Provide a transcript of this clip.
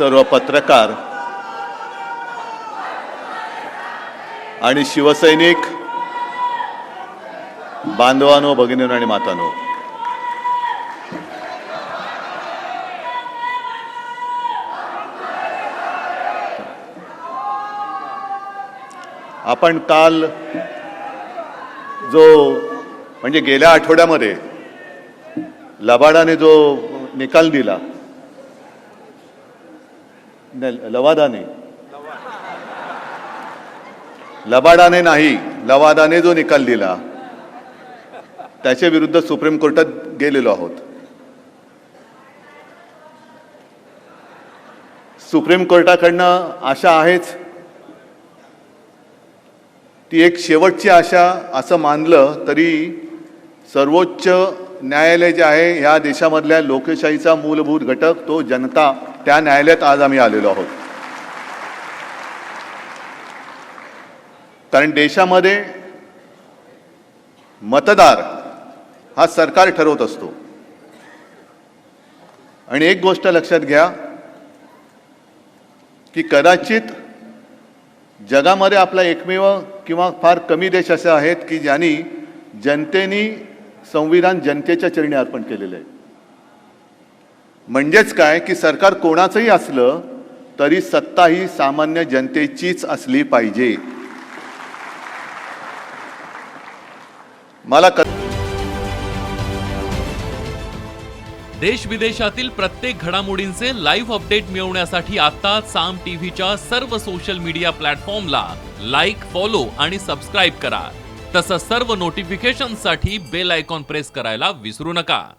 सर्व पत्रकार आणि शिवसैनिक बांधवानो भगिनीनो आणि मातानो. आपण काल जो म्हणजे गेल्या आठवड्यामध्ये लबाडाने जो निकाल दिला नाही, लवादाने. लबाडाने नाही लवादाने जो निकाल दिला त्याच्या विरुद्ध सुप्रीम कोर्टात गेलेलो आहोत. सुप्रीम कोर्टाकडनं आशा आहेच ती एक शेवटची आशा असं मानलं तरी सर्वोच्च न्यायालय जे आहे ह्या देशामधल्या लोकशाहीचा मूलभूत घटक तो जनता. त्या न्यायालयात आज आम्ही आलेलो आहोत. कारण देशामध्ये मतदार हा सरकार ठरवत असतो. आणि एक गोष्ट लक्षात घ्या की कदाचित जगामध्ये आपला एकमेव किंवा फार कमी देश असे आहेत की ज्यांनी जनतेनी संविधान जनतेच्या चरणी अर्पण केलेलं आहे. म्हणजेच काय की सरकार कोणाचंही असलं तरी सत्ता ही सामान्य जनतेचीच असली पाहिजे. मला क देश विदेशातील प्रत्येक घडामोडींचे लाईव्ह अपडेट मिळवण्यासाठी आता साम टीव्हीच्या सर्व सोशल मीडिया प्लॅटफॉर्मला लाईक फॉलो आणि सबस्क्राईब करा. तसंच सर्व नोटिफिकेशनसाठी बेल आयकॉन प्रेस करायला विसरू नका.